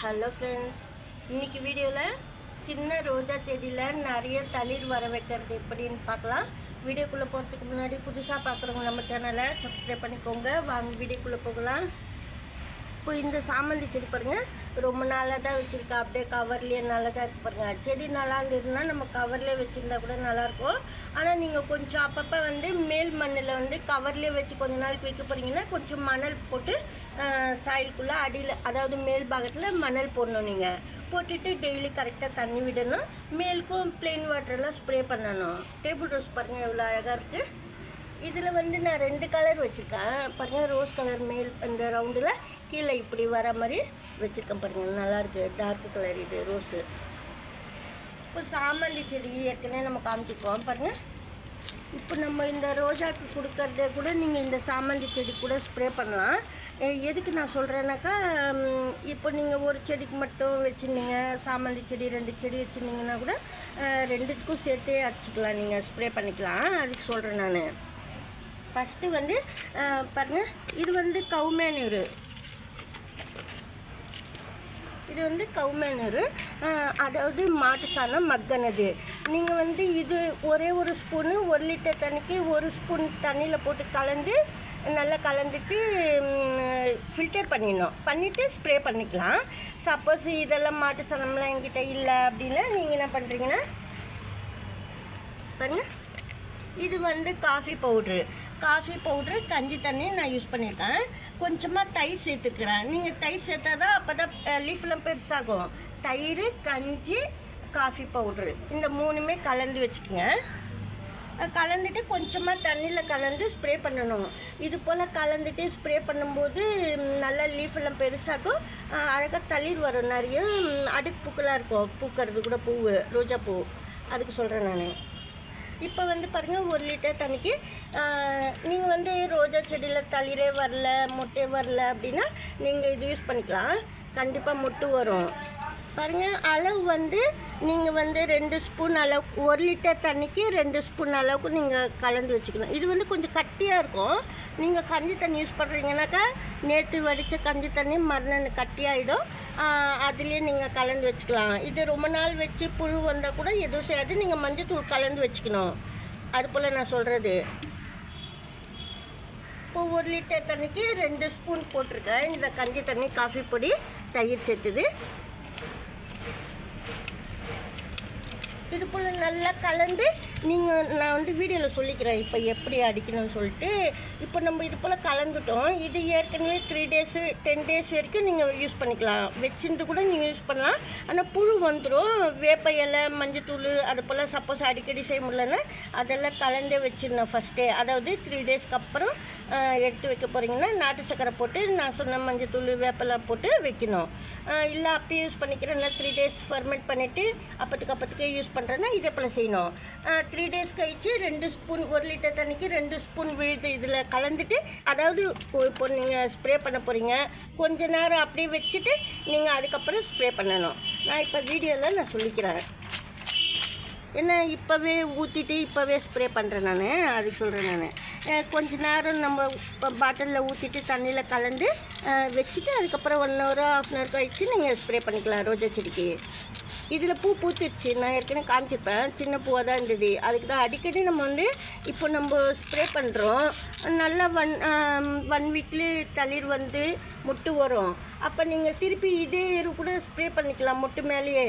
Hello friends இன்னைக்கு வீடியோவில் சின்ன ரோஜா செடியில் நிறைய தளிர் வர வைக்கிறது எப்படின்னு பார்க்கலாம். வீடியோக்குள்ளே போகிறதுக்கு முன்னாடி புதுசாக பார்க்குறவங்க நம்ம சேனலை சப்ஸ்கிரைப் பண்ணிக்கோங்க. வாங்க வீடியோக்குள்ளே போகலாம். இப்போ இந்த சாமந்தி செடி பாருங்கள் ரொம்ப நாளாக தான் வச்சுருக்கா. அப்படியே கவர்லேயே நல்லா தான் இருக்குது பாருங்கள் செடி நல்லா இருந்ததுன்னா நம்ம கவர்லேயே வச்சுருந்தா கூட நல்லாயிருக்கும் ஆனால் நீங்கள் கொஞ்சம் அப்பப்போ வந்து மேல் மண்ணில் வந்து கவர்லேயே வச்சு கொஞ்ச நாளைக்கு வைக்க போகிறீங்கன்னா கொஞ்சம் மணல் போட்டு சாயிலுக்குள்ளே அடியில் அதாவது மேல் பாகத்தில் மணல் போடணும் நீங்கள் போட்டுட்டு டெய்லி கரெக்டாக தண்ணி விடணும். மேலுக்கும் plain வாட்டரெல்லாம் ஸ்ப்ரே பண்ணணும். டேபிள் ரோஸ் பாருங்கள் எவ்வளோ அழகாக இருக்குது இதில் வந்து நான் ரெண்டு கலர் வச்சுருக்கேன். பாருங்கள் ரோஸ் கலர் மேல் அந்த ரவுண்டில் கீழே இப்படி வர மாதிரி வச்சுருக்கேன் பாருங்கள் நல்லாயிருக்கு டார்க் கலர் இது ரோஸு இப்போ சாமந்தி செடி ஏற்கனவே நம்ம காமிச்சிருக்கோம். பாருங்கள் இப்போ நம்ம இந்த ரோஜாக்கு கொடுக்கறத கூட நீங்கள் இந்த சாமந்தி செடி கூட ஸ்ப்ரே பண்ணலாம். எதுக்கு நான் சொல்கிறேன்னாக்கா இப்போ நீங்கள் ஒரு செடிக்கு மட்டும் வச்சுருந்தீங்க சாமந்தி செடி ரெண்டு செடி வச்சுருந்தீங்கன்னா கூட ரெண்டுக்கும் ரெண்டுத்துக்கும் சேர்த்தே அடிச்சுக்கலாம். நீங்கள் ஸ்ப்ரே பண்ணிக்கலாம். அதுக்கு சொல்கிறேன் நான். ஃபஸ்ட்டு வந்து பாருங்கள் இது வந்து கவுமேனூர். இது வந்து கவுமேனூர். அதாவது மாட்டு சாணம் மக்கனது. நீங்கள் வந்து இது ஒரே ஒரு ஸ்பூனு ஒரு லிட்டர் தண்ணிக்கு ஒரு ஸ்பூன் தண்ணியில் போட்டு கலந்து நல்லா கலந்துட்டு ஃபில்டர் பண்ணிடணும். பண்ணிவிட்டு ஸ்ப்ரே பண்ணிக்கலாம். சப்போஸ் இதெல்லாம் மாட்டு சாணம்லாம் என்கிட்ட இல்லை அப்படின்னா நீங்கள் என்ன பண்ணுறீங்கன்னா பாருங்கள் இது வந்து காஃபி பவுட்ரு காஃபி பவுட்ரு கஞ்சி தண்ணி நான் யூஸ் பண்ணியிருக்கேன். கொஞ்சமாக தயிர் சேர்த்துக்கிறேன். நீங்கள் தயிர் சேர்த்தா தான் அப்போ தான் லீஃப்லாம் பெருசாகும். தயிர் கஞ்சி காஃபி பவுட்ரு இந்த மூணுமே கலந்து வச்சுக்கோங்க. கலந்துட்டு கொஞ்சமாக தண்ணியில் கலந்து ஸ்ப்ரே பண்ணணும். இது போல் கலந்துட்டு ஸ்ப்ரே பண்ணும்போது நல்லா லீஃப் எல்லாம் பெருசாகும். அழகாக தளிர் வரும் நிறைய அடுக்கு பூக்களாக இருக்கும். பூக்கிறது கூட பூ ரோஜா பூ. அதுக்கு சொல்கிறேன் நான். இப்போ வந்து பாருங்கள் ஒரு லிட்டர் தண்ணிக்கு நீங்கள் வந்து ரோஜா செடியில் தளிரே வரல மொட்டே வரல அப்படின்னா நீங்கள் இது யூஸ் பண்ணிக்கலாம். கண்டிப்பாக மொட்டு வரும். பாருங்கள் அளவு வந்து நீங்கள் வந்து ரெண்டு ஸ்பூன் அளவுக்கு ஒரு லிட்டர் தண்ணிக்கு ரெண்டு ஸ்பூன் அளவுக்கு நீங்கள் கலந்து வச்சுக்கணும். இது வந்து கொஞ்சம் கட்டியாக இருக்கும். நீங்கள் கஞ்சி தண்ணி யூஸ் பண்ணுறீங்கனாக்கா நேற்று வடித்த கஞ்சி தண்ணி மறுநாள் கட்டியாயிடும் அதுலேயே நீங்கள் கலந்து வச்சுக்கலாம். இது ரொம்ப நாள் வச்சு புழு வந்தால் கூட எதுவும் செய்யாது. நீங்கள் மஞ்சத்தூள் கலந்து வச்சுக்கணும். அது போல் நான் சொல்கிறது இப்போ ஒரு லிட்டர் தண்ணிக்கு ரெண்டு ஸ்பூன் போட்டிருக்கேன். இந்த கஞ்சி தண்ணி காஃபி பொடி தயிர் சேர்த்துது. இதுபோல் நல்லா கலந்து நீங்கள் நான் வந்து வீடியோவில் சொல்லிக்கிறேன். இப்போ எப்படி அடிக்கணும்னு சொல்லிட்டு. இப்போ நம்ம இது போல் கலந்துட்டோம். இது ஏற்கனவே த்ரீ டேஸு டென் டேஸ் வரைக்கும் நீங்கள் யூஸ் பண்ணிக்கலாம். வச்சிருந்து கூட நீங்கள் யூஸ் பண்ணலாம். ஆனால் புழு வந்துடும் வேப்ப இலை மஞ்சத்தூள் அது போல் சப்போஸ் அடிக்கடி செய்ய முடியலன்னா அதெல்லாம் கலந்தே வச்சிடணும் ஃபஸ்ட்டே அதாவது த்ரீ டேஸ்க்கு அப்புறம் எடுத்து வைக்க போகிறீங்கன்னா நாட்டு சக்கரை போட்டு நான் சொன்ன மஞ்சத்தூள் வேப்பெல்லாம் போட்டு வைக்கணும். இல்லை அப்பயே யூஸ் பண்ணிக்கிறேன். இல்லை த்ரீ டேஸ் ஃபர்மெண்ட் பண்ணிவிட்டு அப்பத்துக்கு அப்பத்துக்கே யூஸ் பண்ணுறேன்னா இதே போல் செய்யணும். த்ரீ டேஸ் கழிச்சு ரெண்டு ஸ்பூன் ஒரு லிட்டர் தண்ணிக்கு ரெண்டு ஸ்பூன் விழுது இதில் கலந்துட்டு அதாவது இப்போ நீங்கள் ஸ்ப்ரே பண்ண போகிறீங்க கொஞ்ச நேரம் அப்படியே வச்சுட்டு நீங்கள் அதுக்கப்புறம் ஸ்ப்ரே பண்ணணும். நான் இப்போ வீடியோவில் நான் சொல்லிக்கிறேன். ஏன்னா இப்போவே ஊற்றிட்டு இப்போவே ஸ்ப்ரே பண்ணுறேன் நான் அது சொல்கிறேன் நான். கொஞ்ச நேரம் நம்ம பாட்டிலில் ஊற்றிட்டு தண்ணியில் கலந்து வச்சுட்டு அதுக்கப்புறம் one hour of an hour கழிச்சு நீங்கள் ஸ்ப்ரே பண்ணிக்கலாம் ரோஜா செடிக்கு. இதில் பூ பூத்துருச்சு நான் ஏற்கனவே காமிச்சிருப்பேன். சின்ன பூவாக தான் இருந்தது. அதுக்கு தான் அடிக்கடி நம்ம வந்து இப்போ நம்ம ஸ்ப்ரே பண்ணுறோம் நல்லா ஒன் ஒன் வீக்கில் தளிர் வந்து முட்டு வரும். அப்போ நீங்கள் திருப்பி இதே இரு கூட ஸ்ப்ரே பண்ணிக்கலாம் முட்டு மேலேயே.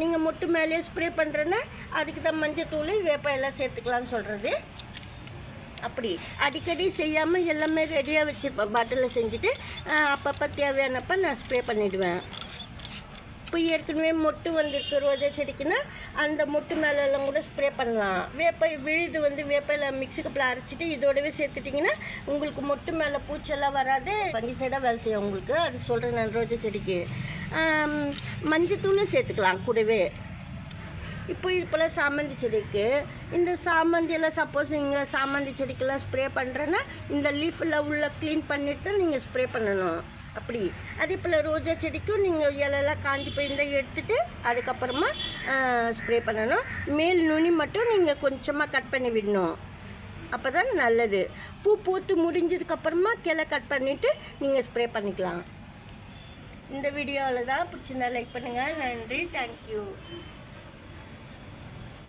நீங்கள் முட்டு மேலேயே ஸ்ப்ரே பண்ணுறேன்னா அதுக்கு தான் மஞ்சத்தூள் வேப்ப எல்லாம் சேர்த்துக்கலாம்னு சொல்கிறது அப்படி. அடிக்கடி செய்யாமல் எல்லாமே ரெடியாக வச்சுருப்பேன். பாட்டிலில் செஞ்சுட்டு அப்பப்போ தேவையானப்போ நான் ஸ்ப்ரே பண்ணிவிடுவேன் இப்போ ஏற்கனவே மொட்டு வந்திருக்கு ரோஜா செடிக்குன்னா அந்த மொட்டு மேலெல்லாம் கூட ஸ்ப்ரே பண்ணலாம். வேப்பை விழுது வந்து வேப்பையில் மிக்ஸி கப்பில் அரைச்சிட்டு இதோடவே சேர்த்துட்டிங்கன்னா உங்களுக்கு மொட்டு மேலே பூச்செல்லாம் வராது. பஞ்சு சைடாக வேலை செய்யும் உங்களுக்கு. அதுக்கு சொல்கிறேன் நான் ரோஜா செடிக்கு. மஞ்சத்தூளும் சேர்த்துக்கலாம் கூடவே. இப்போ இது போல் சாமந்தி செடிக்கு. இந்த சாமந்தியெல்லாம் சப்போஸ் நீங்கள் சாமந்தி செடிக்கெல்லாம் ஸ்ப்ரே பண்ணுறேன்னா இந்த லீஃபெல்லாம் உள்ள க்ளீன் பண்ணிட்டு தான் நீங்கள் ஸ்ப்ரே பண்ணணும். அப்படி. அதே போல் ரோஜா செடிக்கும் நீங்கள் இலையெல்லாம் காஞ்சி போயிருந்தால் எடுத்துட்டு அதுக்கப்புறமா ஸ்ப்ரே பண்ணணும். மேல் நுனி மட்டும் நீங்கள் கொஞ்சமாக கட் பண்ணி விடணும். அப்போ தான் நல்லது. பூ பூத்து முடிஞ்சதுக்கப்புறமா கிளை கட் பண்ணிவிட்டு நீங்கள் ஸ்ப்ரே பண்ணிக்கலாம். இந்த வீடியோவில் தான் பிடிச்சிருந்தா லைக் பண்ணுங்கள் நன்றி. தேங்க்யூ